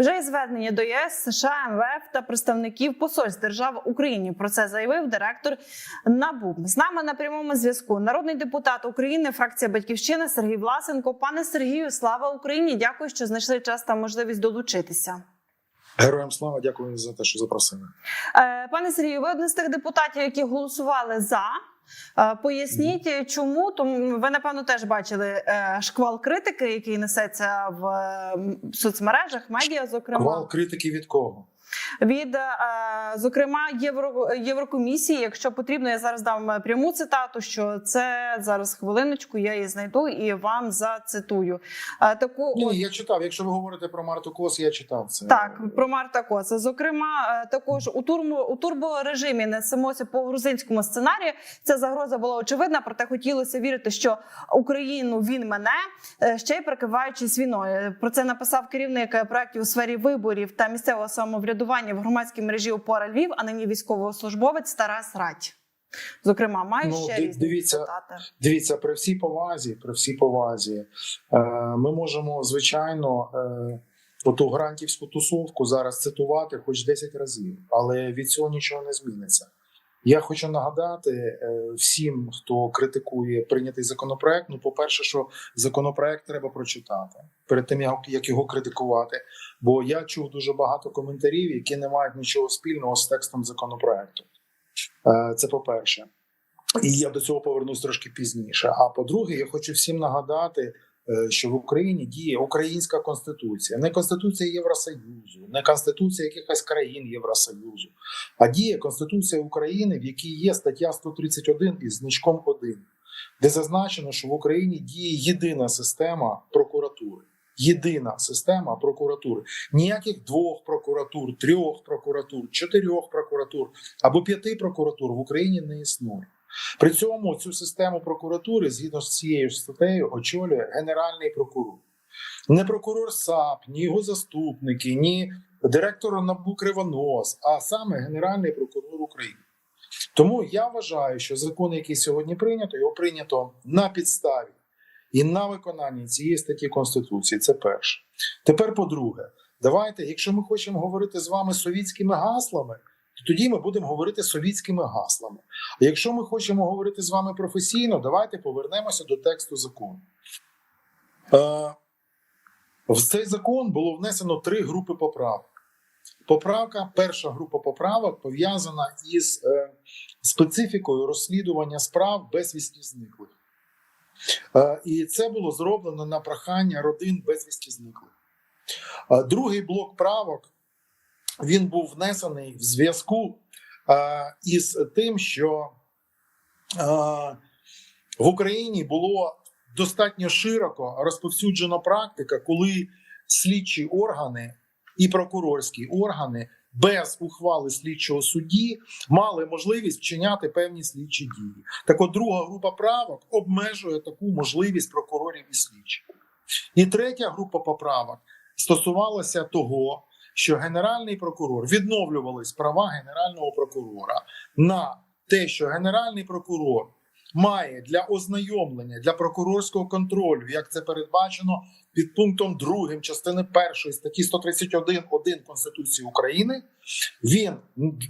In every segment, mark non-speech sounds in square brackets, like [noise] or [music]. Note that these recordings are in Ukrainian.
Вже є звернення до ЄС, США, МВФ та представників посольств держав Україні. Про це заявив директор НАБУ. З нами на прямому зв'язку народний депутат України, фракція Батьківщина Сергій Власенко. Пане Сергію, слава Україні! Дякую, що знайшли час та можливість долучитися. Героям слава, дякую за те, що запросили. Е, Пане Сергію, ви один з тих депутатів, які голосували за. Е, Поясніть, чому тому ви напевно теж бачили е, шквал критики, який несеться в соцмережах, медіа, зокрема шквал критики від кого? Від е, зокрема Євро, Єврокомісії. Якщо потрібно, я зараз дам е, пряму цитату. Що це зараз хвилиночку, я її знайду і вам зацитую. Е, Таку Ні, я читав. Якщо ви говорите про Марту Кос, я читав це. Так, про Марта Коса. Зокрема, також у турбо у турборежимі несемося по грузинському сценарію. Ця загроза була очевидна, проте хотілося вірити, що Україну він мене ще й прикриваючись війною. Про це написав керівник проєктів у сфері виборів та місцевого самоврядування в громадській мережі опора Львів, а нині військовослужбовець Тарас Радь. Зокрема, маю Ну, ще різні дивіться, результати. Дивіться, при всій повазі, при всій повазі, е, ми можемо звичайно е, оту грантівську тусовку зараз цитувати хоч 10 разів, але від цього нічого не зміниться. Я хочу нагадати е, всім, хто критикує прийнятий законопроект. Ну, по-перше, що законопроект треба прочитати перед тим, як- його критикувати. Бо я чув дуже багато коментарів, які не мають нічого спільного з текстом законопроекту. Е, Це по-перше. І я до цього повернусь трошки пізніше. А по-друге, я хочу всім нагадати, що в Україні діє українська конституція, не конституція Євросоюзу, не конституція якихось країн Євросоюзу, а діє Конституція України, в якій є стаття 131 із значком 1, де зазначено, що в Україні діє єдина система прокуратури. Єдина система прокуратури. Ніяких двох прокуратур, трьох прокуратур, чотирьох прокуратур або п'яти прокуратур в Україні не існує. При цьому цю систему прокуратури, згідно з цією статтею, очолює генеральний прокурор. Не прокурор САП, ні його заступники, ні директор НАБУ Кривонос, а саме Генеральний прокурор України. Тому я вважаю, що закон, який сьогодні прийнято, його прийнято на підставі і на виконанні цієї статті Конституції. Це перше. Тепер, по-друге, давайте, якщо ми хочемо говорити з вами совітськими гаслами, то тоді ми будемо говорити совітськими гаслами. А якщо ми хочемо говорити з вами професійно, давайте повернемося до тексту закону. Е, в цей закон було внесено три групи поправок. Поправка, перша група поправок пов'язана із е, специфікою розслідування справ безвісті зниклих. Е, і це було зроблено на прохання родин безвісті зниклих. Е, другий блок правок він був внесений в зв'язку із тим, що в Україні було достатньо широко розповсюджена практика, коли слідчі органи і прокурорські органи без ухвали слідчого судді мали можливість вчиняти певні слідчі дії. Так от друга група правок обмежує таку можливість прокурорів і слідчих. І третя група поправок стосувалася того, що генеральний прокурор відновлювались права генерального прокурора на те, що генеральний прокурор має для ознайомлення для прокурорського контролю, як це передбачено під пунктом 2 частини 1 статті 131.1 Конституції України, він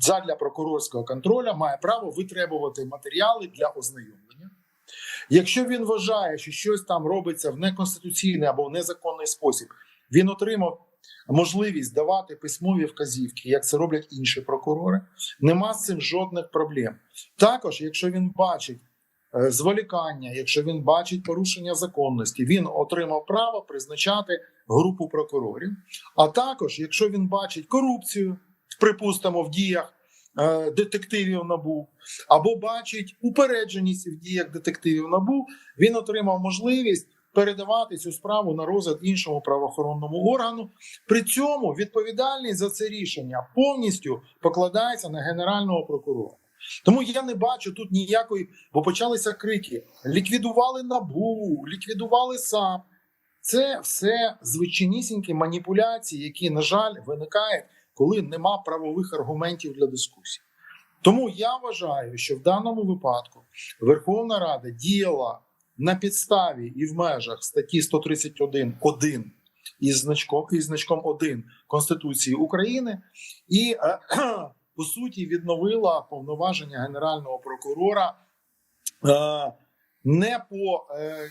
задля прокурорського контролю має право витребувати матеріали для ознайомлення. Якщо він вважає, що щось там робиться в неконституційний або в незаконний спосіб, він отримав можливість давати письмові вказівки, як це роблять інші прокурори. Нема з цим жодних проблем. Також, якщо він бачить е, зволікання, якщо він бачить порушення законності, він отримав право призначати групу прокурорів. А також, якщо він бачить корупцію, припустимо, в діях е, детективів набу, або бачить упередженість в діях детективів набу, він отримав можливість передавати цю справу на розгляд іншому правоохоронному органу. При цьому відповідальність за це рішення повністю покладається на генерального прокурора. Тому я не бачу тут ніякої, бо почалися крики: ліквідували набу, ліквідували САП. Це все звичайнісінькі маніпуляції, які, на жаль, виникають, коли нема правових аргументів для дискусії. Тому я вважаю, що в даному випадку Верховна Рада діяла на підставі і в межах статті 131.1 із значком із значком 1 Конституції України, і е, [clears throat] по суті відновила повноваження генерального прокурора е, не по е,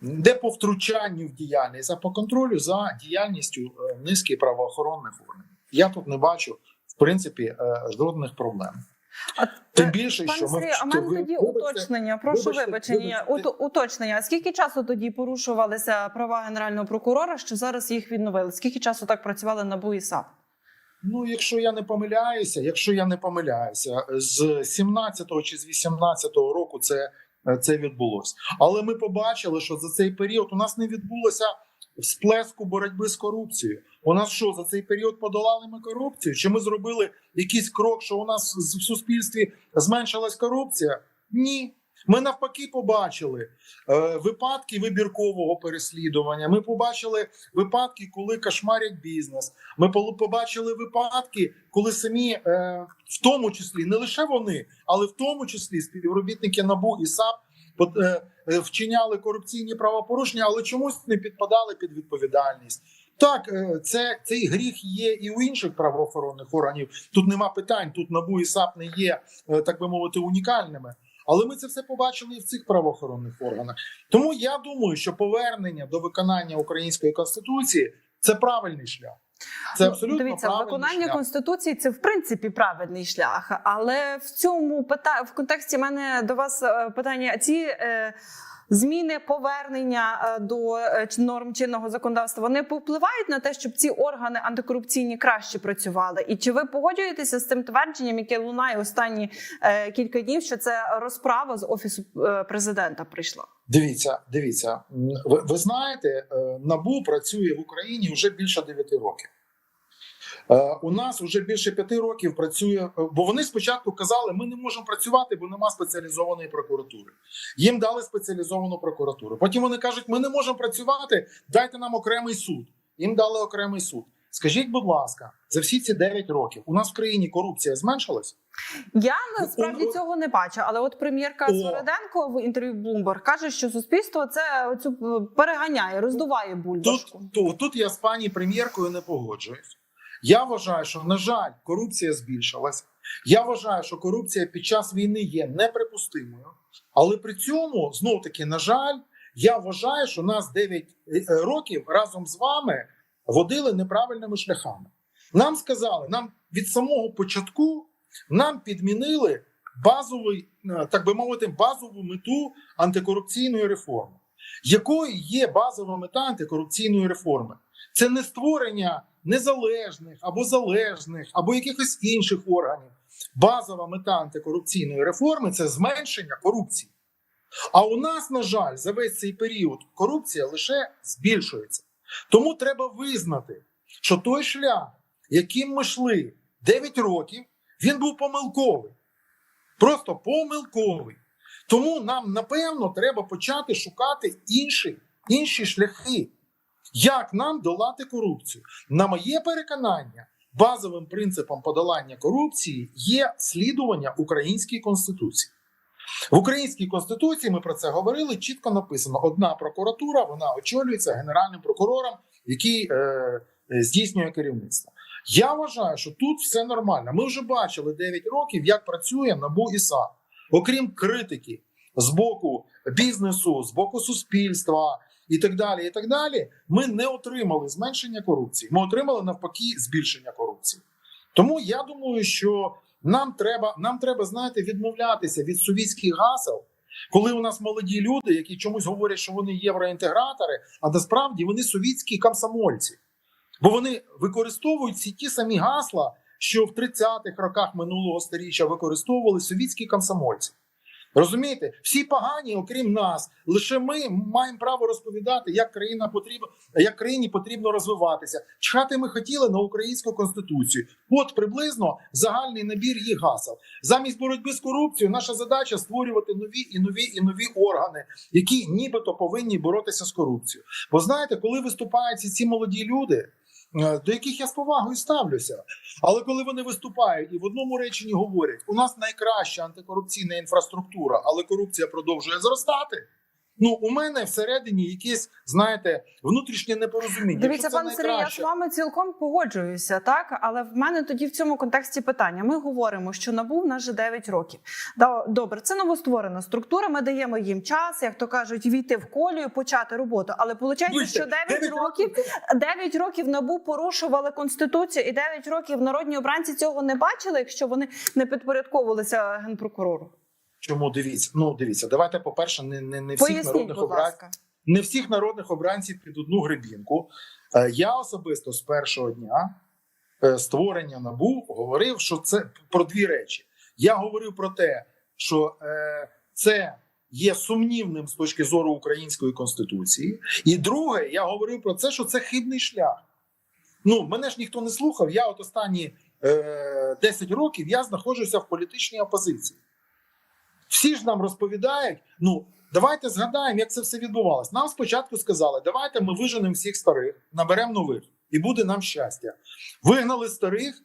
не по втручанню в діяльність, а по контролю за діяльністю низки правоохоронних органів. Я тут не бачу в принципі жодних проблем. А, Тим е, більше, Пане що ми а мене тоді уточнення. Прошу вибачте, вибачення. вибачте. Ут- уточнення. А Скільки часу тоді порушувалися права генерального прокурора, що зараз їх відновили? Скільки часу так працювали НАБУ і САП? Ну, якщо я не помиляюся, якщо я не помиляюся, з 17-го чи з 18-го року це, це відбулося. Але ми побачили, що за цей період у нас не відбулося всплеску боротьби з корупцією. У нас що за цей період подолали ми корупцію? Чи ми зробили якийсь крок, що у нас в суспільстві зменшилась корупція? Ні. Ми навпаки побачили е, випадки вибіркового переслідування. Ми побачили випадки, коли кошмарять бізнес. Ми побачили випадки, коли самі, е, в тому числі не лише вони, але в тому числі співробітники НАБУ і САП е, вчиняли корупційні правопорушення, але чомусь не підпадали під відповідальність. Так, е, це цей гріх є і у інших правоохоронних органів. Тут нема питань. Тут НАБУ і САП не є, е, так би мовити, унікальними. Але ми це все побачили і в цих правоохоронних органах. Тому я думаю, що повернення до виконання української конституції це правильний шлях. Це Ну, абсолютно дивіться, виконання шлях. конституції це в принципі правильний шлях. Але в цьому пита в контексті мене до вас е, питання: ці е, зміни повернення е, до е, норм чинного законодавства вони повпливають на те, щоб ці органи антикорупційні краще працювали. І чи ви погоджуєтеся з цим твердженням, яке лунає останні е, кілька днів, що це розправа з офісу президента прийшла? Дивіться, дивіться, ви, ви знаєте, е, набу працює в Україні вже більше 9 років. Е, У нас вже більше п'яти років працює, е, бо вони спочатку казали, ми не можемо працювати, бо нема спеціалізованої прокуратури. Їм дали спеціалізовану прокуратуру. Потім вони кажуть, ми не можемо працювати, дайте нам окремий суд. Їм дали окремий суд. Скажіть, будь ласка, за всі ці 9 років у нас в країні корупція зменшилась? Я насправді цього не бачу, але от прем'єрка О. Свириденко в інтерв'ю Bloomberg каже, що суспільство це цю переганяє, роздуває бульбашку. Тут, тут, тут я з пані прем'єркою не погоджуюсь. Я вважаю, що на жаль, корупція збільшилась. Я вважаю, що корупція під час війни є неприпустимою. Але при цьому знов таки, на жаль, я вважаю, що нас 9 років разом з вами водили неправильними шляхами. Нам сказали, нам від самого початку нам підмінили базовий, е, так би мовити, базову мету антикорупційної реформи. Якою є базова мета антикорупційної реформи? Це не створення незалежних або залежних, або якихось інших органів. Базова мета антикорупційної реформи це зменшення корупції. А у нас, на жаль, за весь цей період корупція лише збільшується. Тому треба визнати, що той шлях, яким ми йшли 9 років, він був помилковий. Просто помилковий. Тому нам, напевно, треба почати шукати інші, інші шляхи, як нам долати корупцію. На моє переконання, базовим принципом подолання корупції є слідування українській конституції. В українській конституції ми про це говорили. Чітко написано: одна прокуратура вона очолюється генеральним прокурором, який е, е, здійснює керівництво. Я вважаю, що тут все нормально. Ми вже бачили 9 років, як працює НАБУ і САП. Окрім критики з боку бізнесу, з боку суспільства і так далі. І так далі, ми не отримали зменшення корупції. Ми отримали навпаки збільшення корупції. Тому я думаю, що нам треба, нам треба, знаєте, відмовлятися від совітських гасел, коли у нас молоді люди, які чомусь говорять, що вони євроінтегратори, а насправді вони совітські комсомольці. Бо вони використовують всі ті самі гасла, що в 30-х роках минулого століття використовували совітські комсомольці. Розумієте, всі погані, окрім нас, лише ми маємо право розповідати, як країна потрібна, як країні потрібно розвиватися. Чхати ми хотіли на українську конституцію. От приблизно загальний набір їх гасел. Замість боротьби з корупцією, наша задача створювати нові і нові і нові органи, які нібито повинні боротися з корупцією. Бо знаєте, коли виступають ці молоді люди. Е, До яких я з повагою ставлюся, але коли вони виступають і в одному реченні говорять: у нас найкраща антикорупційна інфраструктура, але корупція продовжує зростати. Ну у мене всередині якесь, знаєте, внутрішнє непорозуміння. Дивіться, пане Сергій, я з вами цілком погоджуюся, так але в мене тоді в цьому контексті питання. Ми говоримо, що набув в нас вже 9 років. Добре, це новостворена структура. Ми даємо їм час, як то кажуть, війти в колію, почати роботу. Але виходить, що 9, 9 років 9 років набу порушували конституцію, і 9 років народні обранці цього не бачили, якщо вони не підпорядковувалися генпрокурору. Чому дивіться? Ну дивіться, давайте, по-перше, не, не, не всіх Поясніть, народних обранців. не всіх народних обранців під одну гребінку. Е, Я особисто з першого дня е, створення набу говорив, що це про дві речі. Я говорив про те, що е, це є сумнівним з точки зору української конституції. І друге, я говорив про це, що це хибний шлях. Ну, мене ж ніхто не слухав. Я от останні е, 10 років я знаходжуся в політичній опозиції. Всі ж нам розповідають, ну давайте згадаємо, як це все відбувалось. Нам спочатку сказали, давайте ми виженемо всіх старих, наберемо нових, і буде нам щастя. Вигнали старих,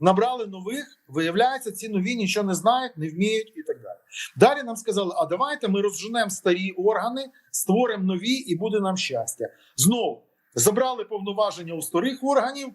набрали нових. Виявляється, ці нові нічого не знають, не вміють і так далі. Далі нам сказали: а давайте ми розженемо старі органи, створимо нові, і буде нам щастя. Знову забрали повноваження у старих органів,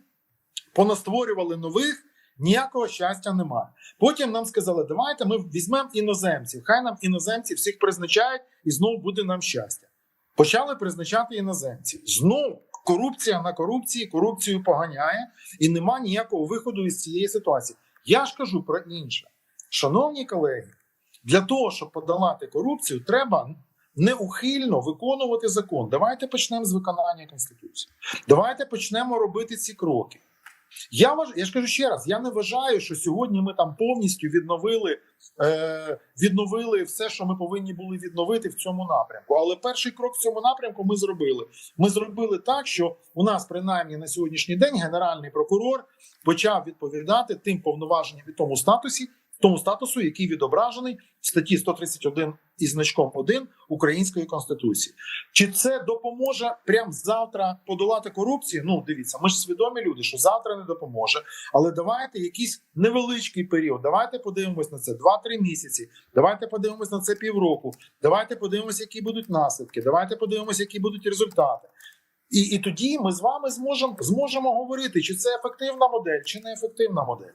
понастворювали нових. Ніякого щастя немає. Потім нам сказали, давайте ми візьмемо іноземців. Хай нам іноземці всіх призначають, і знову буде нам щастя. Почали призначати іноземців. Знову корупція на корупції, корупцію поганяє, і нема ніякого виходу із цієї ситуації. Я ж кажу про інше. Шановні колеги, для того, щоб подолати корупцію, треба неухильно виконувати закон. Давайте почнемо з виконання Конституції. Давайте почнемо робити ці кроки. Я важ... я ж кажу ще раз: я не вважаю, що сьогодні ми там повністю відновили, е... відновили все, що ми повинні були відновити в цьому напрямку. Але перший крок в цьому напрямку ми зробили. Ми зробили так, що у нас, принаймні, на сьогоднішній день генеральний прокурор почав відповідати тим повноваженням і тому статусі, тому статусу, який відображений в статті 131 із значком 1 Української конституції. Чи це допоможе прямо завтра подолати корупцію? Ну дивіться, ми ж свідомі люди, що завтра не допоможе. Але давайте якийсь невеличкий період. Давайте подивимось на це 2-3 місяці. Давайте подивимось на це півроку. Давайте подивимось, які будуть наслідки. Давайте подивимось, які будуть результати. І, і тоді ми з вами зможемо зможемо говорити, чи це ефективна модель, чи не ефективна модель.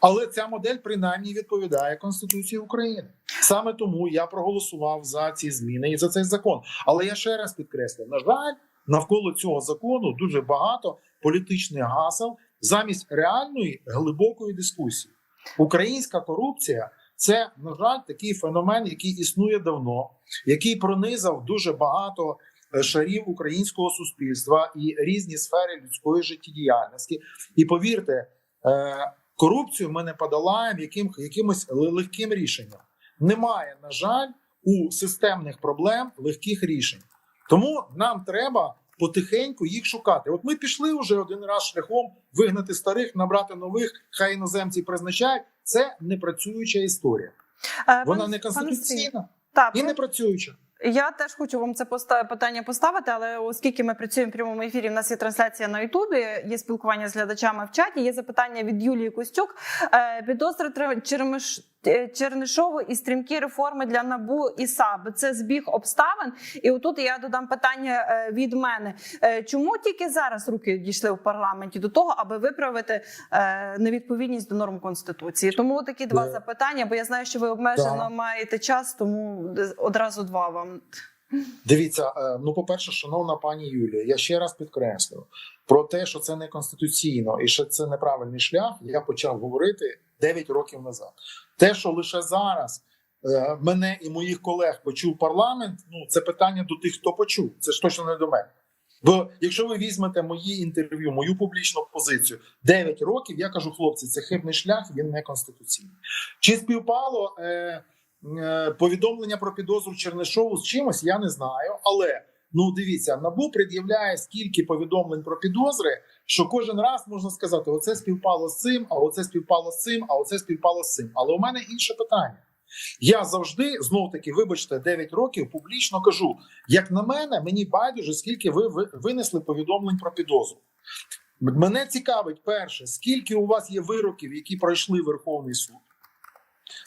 Але ця модель принаймні відповідає Конституції України. Саме тому я проголосував за ці зміни і за цей закон. Але я ще раз підкреслю: на жаль, навколо цього закону дуже багато політичних гасел замість реальної глибокої дискусії. Українська корупція це, на жаль, такий феномен, який існує давно, який пронизав дуже багато е, шарів українського суспільства і різні сфери людської життєдіяльності. І повірте, е, корупцію ми не подолаємо яким, якимось легким рішенням. Немає, на жаль, у системних проблем легких рішень. Тому нам треба потихеньку їх шукати. От ми пішли вже один раз шляхом вигнати старих, набрати нових, хай іноземці призначають. Це не працююча історія. Е, Вона не конституційна і не працююча. Я теж хочу вам це питання поставити, але оскільки ми працюємо в прямому ефірі, в нас є трансляція на Ютубі, є спілкування з глядачами в чаті. Є запитання від Юлії Костюк. Е, Підозри Черемиш. Е, Чернишову і стрімкі реформи для набу і САБ. Це збіг обставин. І отут я додам питання е, від мене: Е, чому тільки зараз руки дійшли в парламенті до того, аби виправити невідповідність до норм конституції? Тому такі два запитання. Бо я знаю, що ви обмежено маєте час, тому одразу два вам. Дивіться, е, ну по-перше, шановна пані Юлія, я ще раз підкреслю про те, що це не конституційно і що це неправильний шлях. Я почав говорити 9 років назад. Те, що лише зараз е, мене і моїх колег почув парламент. Ну це питання до тих, хто почув. Це ж точно не до мене. Бо якщо ви візьмете мої інтерв'ю, мою публічну позицію 9 років, я кажу, хлопці, це хибний шлях, він не конституційний. Чи співпало е, повідомлення про підозру Чернишову з чимось, я не знаю. Але ну дивіться, набу пред'являє стільки повідомлень про підозри, що кожен раз можна сказати: оце співпало з цим, а оце співпало з цим, а оце співпало з цим. Але у мене інше питання. Я завжди знов таки, вибачте, 9 років публічно кажу: як на мене, мені байдуже, скільки ви- винесли повідомлень про підозру. Мене цікавить перше, скільки у вас є вироків, які пройшли Верховний суд,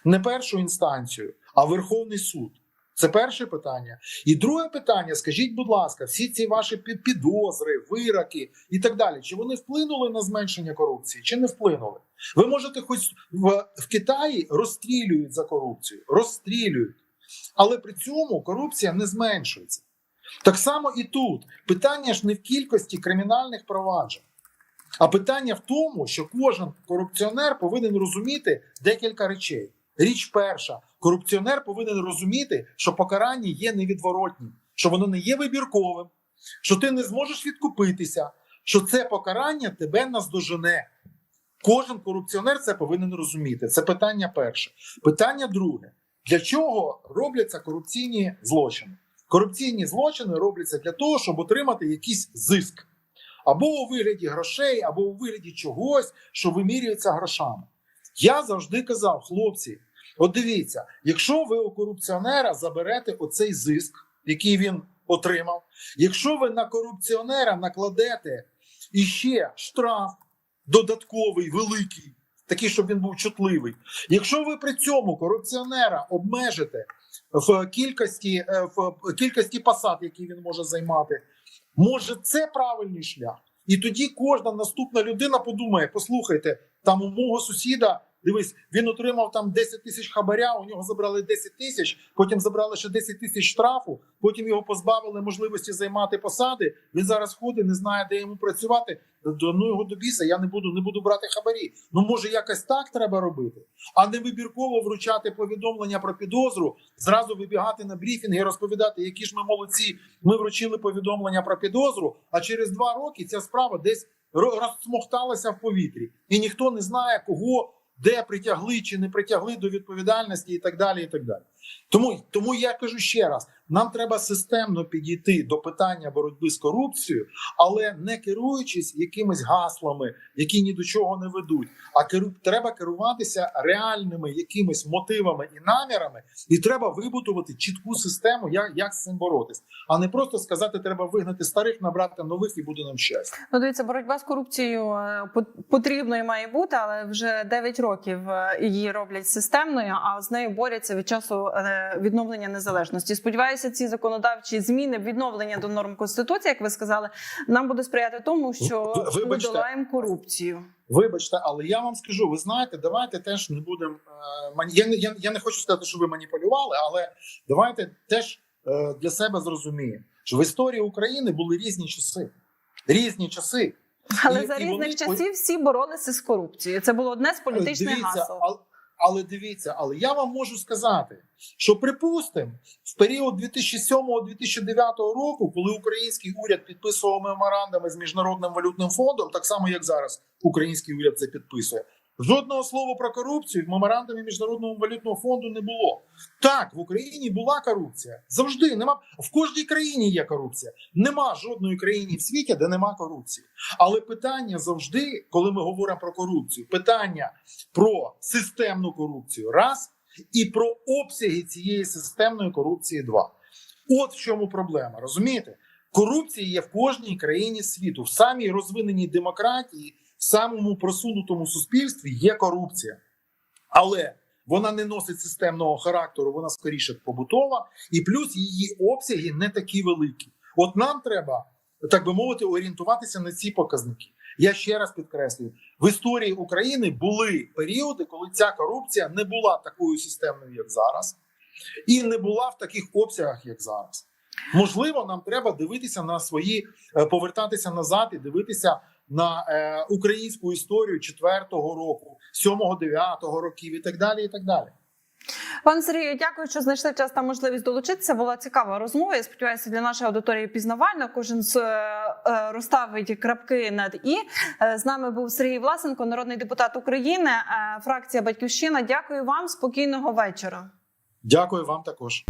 не першу інстанцію, а Верховний суд. Це перше питання. І друге питання: скажіть, будь ласка, всі ці ваші підозри, вироки і так далі, чи вони вплинули на зменшення корупції, чи не вплинули? Ви можете, хоч в, в Китаї розстрілюють за корупцію, розстрілюють, але при цьому корупція не зменшується. Так само і тут питання ж не в кількості кримінальних проваджень, а питання в тому, що кожен корупціонер повинен розуміти декілька речей. Річ перша: корупціонер повинен розуміти, що покарання є невідворотнім, що воно не є вибірковим, що ти не зможеш відкупитися, що це покарання тебе наздожене. Кожен корупціонер це повинен розуміти. Це питання перше. Питання друге: для чого робляться корупційні злочини? Корупційні злочини робляться для того, щоб отримати якийсь зиск. Або у вигляді грошей, або у вигляді чогось, що вимірюється грошами. Я завжди казав, хлопці, от дивіться, якщо ви у корупціонера заберете оцей зиск, який він отримав, якщо ви на корупціонера накладете іще штраф додатковий, великий, такий, щоб він був чутливий, якщо ви при цьому корупціонера обмежите в кількості, е, в кількості посад, які він може займати, може це правильний шлях. І тоді кожна наступна людина подумає: послухайте, там у мого сусіда, дивись, він отримав там 10 тисяч хабаря, у нього забрали 10 тисяч, потім забрали ще 10 тисяч штрафу, потім його позбавили можливості займати посади. Він зараз ходить, не знає, де йому працювати. Ну його до біса, я не буду, не буду брати хабарі. Ну може якось так треба робити, а не вибірково вручати повідомлення про підозру, зразу вибігати на брифінги розповідати, які ж ми молодці. Ми вручили повідомлення про підозру. А через два роки ця справа десь ро- розсмокталася в повітрі, і ніхто не знає, кого де притягли чи не притягли до відповідальності, і так далі. І так далі. Тому, тому я кажу ще раз: нам треба системно підійти до питання боротьби з корупцією, але не керуючись якимись гаслами, які ні до чого не ведуть. А керу треба керуватися реальними якимись мотивами і намірами, і треба вибудувати чітку систему, як, як з цим боротись, а не просто сказати, треба вигнати старих, набрати нових і буде нам щастя. Ну, дивіться, боротьба з корупцією е, пот- потрібною має бути, але вже 9 років е, її роблять системною, а з нею борються від часу е, відновлення незалежності. Сподіваюся, ці законодавчі зміни, відновлення до норм конституції, як ви сказали, нам буде сприяти тому, що Ви- ми долаємо корупцію. Вибачте, але я вам скажу: ви знаєте, давайте теж не будемо. е, Я, не- я, я не хочу сказати, що ви маніпулювали, але давайте теж е, для себе зрозуміємо, що в історії України були різні часи. Різні часи. Але І- за і різних вони- часів всі боролися з корупцією. Це було одне з політичних дивіться, гасел. Але, дивіться, але я вам можу сказати, що припустимо, в період 2007-2009 року, коли український уряд підписував меморандуми з міжнародним валютним фондом, так само як зараз український уряд це підписує. Жодного слова про корупцію в меморандумі міжнародного валютного фонду не було. Так, в Україні була корупція. Завжди нема в кожній країні є корупція. Нема жодної країни в світі, де нема корупції. Але питання завжди, коли ми говоримо про корупцію, питання про системну корупцію раз і про обсяги цієї системної корупції два. От в чому проблема, розумієте? Корупція є в кожній країні світу, в самій розвиненій демократії, самому просунутому суспільстві є корупція, але вона не носить системного характеру, вона скоріше побутова, і плюс її обсяги не такі великі. От нам треба, так би мовити, орієнтуватися на ці показники. Я ще раз підкреслюю: в історії України були періоди, коли ця корупція не була такою системною, як зараз, і не була в таких обсягах, як зараз. Можливо, нам треба дивитися на свої, е, повертатися назад і дивитися на е, українську історію 4-го року, 7-го, 9-го років і так далі. І так далі. Пане Сергію, дякую, що знайшли час та можливість долучитися. Була цікава розмова. Я сподіваюся, для нашої аудиторії пізнавальна. Кожен з, е, е, розставить крапки над і Е, з нами був Сергій Власенко, народний депутат України, фракція Батьківщина. Дякую вам. Спокійного вечора. Дякую вам також.